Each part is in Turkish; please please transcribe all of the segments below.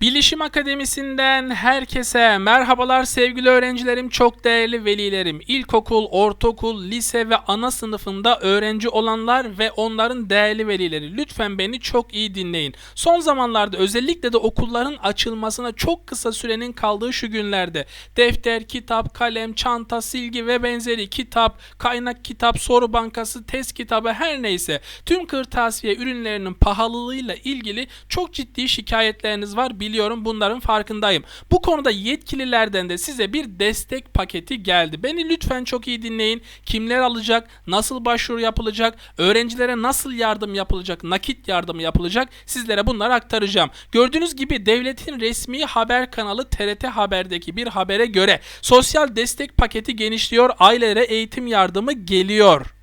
Bilişim Akademisi'nden herkese merhabalar sevgili öğrencilerim, çok değerli velilerim. İlkokul, ortaokul, lise ve ana sınıfında öğrenci olanlar ve onların değerli velileri. Lütfen beni çok iyi dinleyin. Son zamanlarda özellikle de okulların açılmasına çok kısa sürenin kaldığı şu günlerde defter, kitap, kalem, çanta, silgi ve benzeri kitap, kaynak kitap, soru bankası, test kitabı her neyse tüm kırtasiye ürünlerinin pahalılığıyla ilgili çok ciddi şikayetleriniz var biliyorum bunların farkındayım. Bu konuda yetkililerden de size bir destek paketi geldi. Beni lütfen çok iyi dinleyin. Kimler alacak, nasıl başvuru yapılacak, öğrencilere nasıl yardım yapılacak, nakit yardımı yapılacak sizlere bunları aktaracağım. Gördüğünüz gibi devletin resmi haber kanalı TRT Haber'deki bir habere göre sosyal destek paketi genişliyor, ailelere eğitim yardımı geliyor.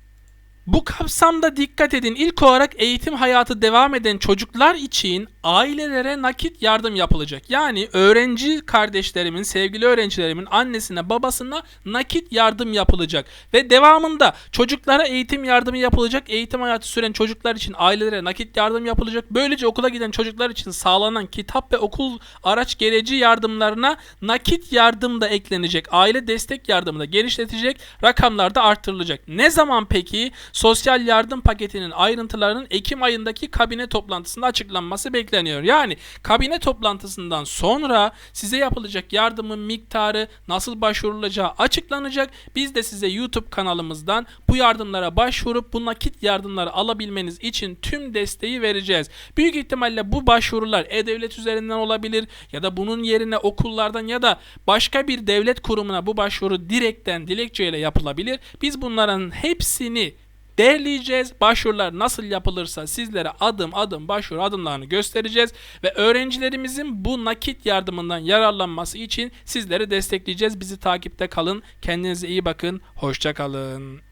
Bu kapsamda dikkat edin. İlk olarak eğitim hayatı devam eden çocuklar için ailelere nakit yardım yapılacak. Yani öğrenci kardeşlerimin, sevgili öğrencilerimin annesine, babasına nakit yardım yapılacak. Ve devamında çocuklara eğitim yardımı yapılacak. Eğitim hayatı süren çocuklar için ailelere nakit yardım yapılacak. Böylece okula giden çocuklar için sağlanan kitap ve okul araç gereci yardımlarına nakit yardım da eklenecek. Aile destek yardımı da genişletecek. Rakamlar da artırılacak. Ne zaman peki? Sosyal yardım paketinin ayrıntılarının Ekim ayındaki kabine toplantısında açıklanması bekleniyor. Yani kabine toplantısından sonra size yapılacak yardımın miktarı nasıl başvurulacağı açıklanacak. Biz de size YouTube kanalımızdan bu yardımlara başvurup bu nakit yardımları alabilmeniz için tüm desteği vereceğiz. Büyük ihtimalle bu başvurular e-devlet üzerinden olabilir ya da bunun yerine okullardan ya da başka bir devlet kurumuna bu başvuru direkten dilekçeyle yapılabilir. Biz bunların hepsini derleyeceğiz. Başvurular nasıl yapılırsa sizlere adım adım başvuru adımlarını göstereceğiz ve öğrencilerimizin bu nakit yardımından yararlanması için sizleri destekleyeceğiz. Bizi takipte kalın. Kendinize iyi bakın. Hoşça kalın.